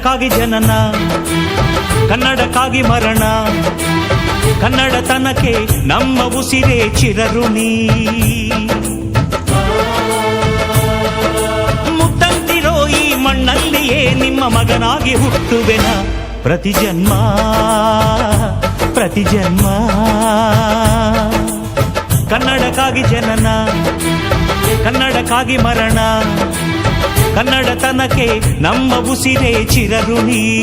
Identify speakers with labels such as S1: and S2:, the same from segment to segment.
S1: ಕನ್ನಡಕ್ಕಾಗಿ ಜನನ, ಕನ್ನಡಕ್ಕಾಗಿ ಮರಣ, ಕನ್ನಡತನಕ್ಕೆ ನಮ್ಮ ಉಸಿರೇ ಚಿರಋಣಿ. ಮುತ್ತಂತಿರೋ ಈ ಮಣ್ಣಲ್ಲಿಯೇ ನಿಮ್ಮ ಮಗನಾಗಿ ಹುಟ್ಟುವೆನ ಪ್ರತಿ ಜನ್ಮ ಪ್ರತಿ ಜನ್ಮ. ಕನ್ನಡಕ್ಕಾಗಿ ಜನನ, ಕನ್ನಡಕ್ಕಾಗಿ ಮರಣ ಕನ್ನಡತನಕ್ಕೆ ನಮ್ಮ ಉಸಿರೇ ಚಿರಋಣಿ.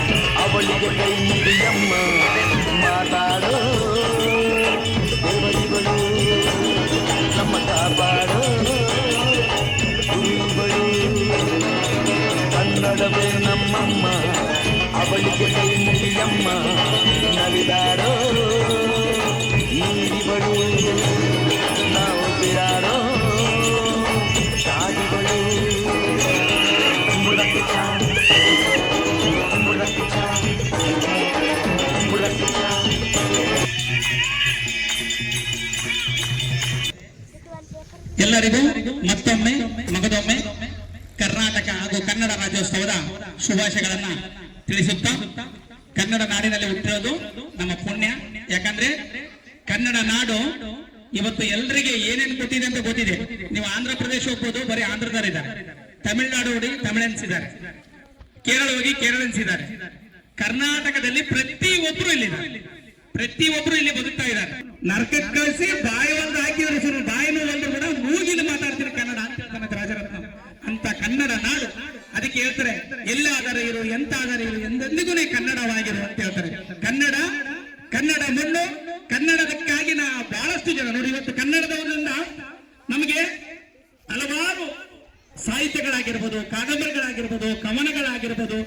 S2: அவளிய கை முடியம்மா
S3: ಎಲ್ಲರಿಗೂ ಮತ್ತೊಮ್ಮೆ ಮಗದೊಮ್ಮೆ ಕರ್ನಾಟಕ ಹಾಗೂ ಕನ್ನಡ ರಾಜ್ಯೋತ್ಸವದ ಶುಭಾಶಯಗಳನ್ನ ತಿಳಿಸುತ್ತಾ ಕನ್ನಡ ನಾಡಿನಲ್ಲಿ ಹುಟ್ಟಿರೋದು ನಮ್ಮ ಪುಣ್ಯ. ಯಾಕಂದ್ರೆ ಕನ್ನಡ ನಾಡು ಇವತ್ತು ಎಲ್ರಿಗೆ ಏನೇನು ಗೊತ್ತಿದೆ ಅಂತ ಗೊತ್ತಿದೆ. ನೀವು ಆಂಧ್ರ ಪ್ರದೇಶ ಹೋಗ್ಬೋದು, ಬರೀ ಆಂಧ್ರದವರಿದ್ದಾರೆ ತಮಿಳುನಾಡು ಹೋಗಿ ತಮಿಳನ್ಸ್ ಇದ್ದಾರೆ. ಕೇರಳ ಹೋಗಿ ಕೇರಳ ಇದ್ದಾರೆ. ಕರ್ನಾಟಕದಲ್ಲಿ ಪ್ರತಿ ಒಬ್ರು ಇಲ್ಲಿದ್ದಾರೆ. ಪ್ರತಿ ಒಬ್ರು ಇಲ್ಲಿ ಬದುಕ್ತಾ ಇದ್ದಾರೆ. ನರಕಕ್ಕೆ ಕಳಿಸಿ ಬಾಯಿ ಒಂದು ಹಾಕಿದ್ರೆ ಸರ್ ಬಾಯಿನೂ ಒಂದು ಕೂಡ ಮೂಗಿಲಿ ಮಾತಾಡ್ತಾರೆ ಕನ್ನಡ ಅಂತ ಹೇಳ್ತಾನೆ ರಾಜರತ್ನ ಅಂತ ಕನ್ನಡ ನಾಡು. ಅದಕ್ಕೆ ಹೇಳ್ತಾರೆ, ಎಲ್ಲಾದರೂ ಇರು, ಎಂತಾದರೂ ಇರು ಎಂದೆಂದಿಗೂ ಕನ್ನಡವಾಗಿರು ಅಂತ ಹೇಳ್ತಾರೆ. ಕನ್ನಡ ಕನ್ನಡ ಮಣ್ಣು, ಕನ್ನಡದಕ್ಕಾಗಿ ನಾ ಬಹಳಷ್ಟು ಜನ ನೋಡಿ, ಇವತ್ತು ಕನ್ನಡದವರಿಂದ ನಮಗೆ ಹಲವಾರು ಸಾಹಿತ್ಯಗಳಾಗಿರ್ಬೋದು, ಕಾದಂಬರಿಗಳಾಗಿರ್ಬೋದು, ಕವನಗಳಾಗಿರ್ಬೋದು,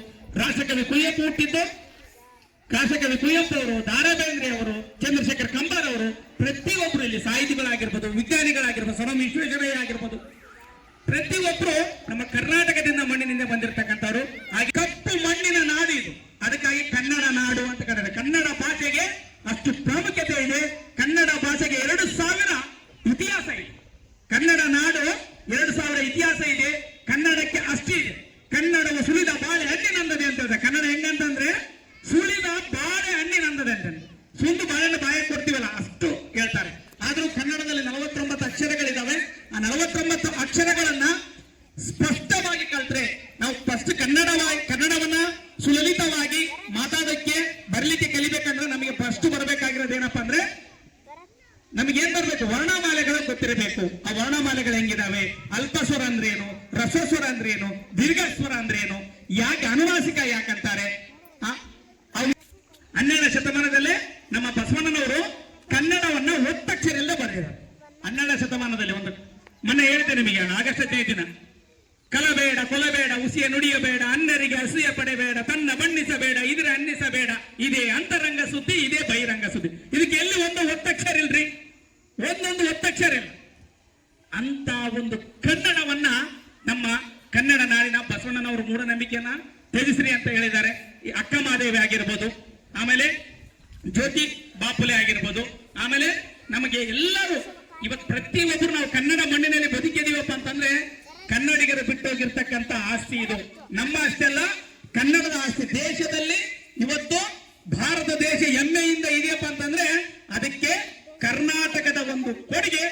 S3: ರಾಷ್ಟ್ರಕವಿ ಕುಯ್ಯಪ್ಪ ಹುಟ್ಟಿದ್ದು ಕಾಸಕವಿ ಕುಯ್ಯಪ್ಪ ಅವರು ದಾರಾ ಬೇಂದ್ರೆ ಅವರು, ಚಂದ್ರಶೇಖರ್ ಕಂಬಾರ್ ಅವರು, ಪ್ರತಿಯೊಬ್ಬರು ಇಲ್ಲಿ ಸಾಹಿತಿಗಳಾಗಿರ್ಬೋದು, ವಿಜ್ಞಾನಿಗಳಾಗಿರ್ಬೋದು ಸರ್ ವಿಶ್ವೇಶ್ವರಯ್ಯ ಆಗಿರ್ಬೋದು ಪ್ರತಿಯೊಬ್ಬರು ನಮ್ಮ ಕರ್ನಾಟಕದಿಂದ ಮಣ್ಣಿನಿಂದ ಬಂದಿರತಕ್ಕಂಥವ್ರು. ಹಾಗೆ ಕಪ್ಪು ಮಣ್ಣಿನ ನಾಡು ಇದು. ಅದಕ್ಕಾಗಿ ಕನ್ನಡ ನಾಡು ಅಂತ ಕನ್ನಡ ಭಾಷೆಗೆ ಅಷ್ಟು ಪ್ರಾಮುಖ್ಯತೆ ಇದೆ. ಹೆಂಗಿದಾವೆ ಅಲ್ಪಸ್ವರ ಅಂದ್ರೆ ಏನು? ರಸಸ್ವರ ಅಂದ್ರೆ ಏನು? ದೀರ್ಘಸ್ವರ ಅಂದ್ರೆ ಏನು? ಯಾಕೆ ಅನುವಾಸಿಕ ಯಾಕಂತಾರೆ ಹನ್ನೆರಡನೇ ಶತಮಾನದಲ್ಲೇ ನಮ್ಮ ಬಸವಣ್ಣನವರು ಕನ್ನಡವನ್ನ ಒತ್ತಕ್ಷರದಿಂದ ಬರೆದಿದ್ದಾರೆ. ಹನ್ನೆರಡನೇ ಶತಮಾನದಲ್ಲಿ ಒಂದು ಮೊನ್ನೆ ಹೇಳ್ತೇನೆ ನಿಮಗೆ, ಆಗಸ್ಟ್ ಹದಿನೈದು ದಿನ. ಕಲಬೇಡ, ಕೊಲಬೇಡ, ಉಸಿಯ ನುಡಿಯಬೇಡ ಅನ್ನರಿಗೆ ಅಸೂಯ ಪಡೆಬೇಡ, ತನ್ನ ಬಣ್ಣಿಸಬೇಡ, ಇದ್ರೆ ಅನ್ನಿಸಬೇಡ. ಇದೇ ಅಂತರಂಗ ಸುದ್ದಿ, ಇದೇ ಬಹಿರಂಗ ಸುದ್ದಿ ಇದಕ್ಕೆ ಎಲ್ಲಿ ಒಂದು ಒತ್ತಕ್ಷರ ಇಲ್ರಿ ಒಂದೊಂದು ಒತ್ತಕ್ಷರ ಇಲ್ಲ ಅಂತ ಒಂದು ಕನ್ನಡವನ್ನ ನಮ್ಮ ಕನ್ನಡ ನಾಡಿನ ಬಸವಣ್ಣನವರು ಮೂಢನಂಬಿಕೆಯನ್ನ ತ್ಯಜಿಸ್ರಿ ಅಂತ ಹೇಳಿದ್ದಾರೆ ಈ ಮಾದೇವಿ ಆಗಿರ್ಬೋದು, ಆಮೇಲೆ ಜ್ಯೋತಿ ಬಾಪುಲೆ ಆಗಿರ್ಬೋದು, ಆಮೇಲೆ ನಮಗೆ ಎಲ್ಲರೂ ಇವತ್ತು ಪ್ರತಿಯೊಬ್ಬರು ನಾವು ಕನ್ನಡ ಮಣ್ಣಿನಲ್ಲಿ ಬದುಕಿದೀವಪ್ಪ ಅಂತಂದ್ರೆ ಕನ್ನಡಿಗರು ಬಿಟ್ಟೋಗಿರ್ತಕ್ಕಂತ ಆಸ್ತಿ ಇದು. ನಮ್ಮ ಅಷ್ಟೆಲ್ಲ ಕನ್ನಡದ ಆಸ್ತಿ. ದೇಶದಲ್ಲಿ ಇವತ್ತು ಭಾರತ ದೇಶ ಹೆಮ್ಮೆಯಿಂದ ಇದೆಯಪ್ಪ ಅಂತಂದ್ರೆ ಅದಕ್ಕೆ ಕರ್ನಾಟಕದ ಒಂದು ಕೊಡುಗೆ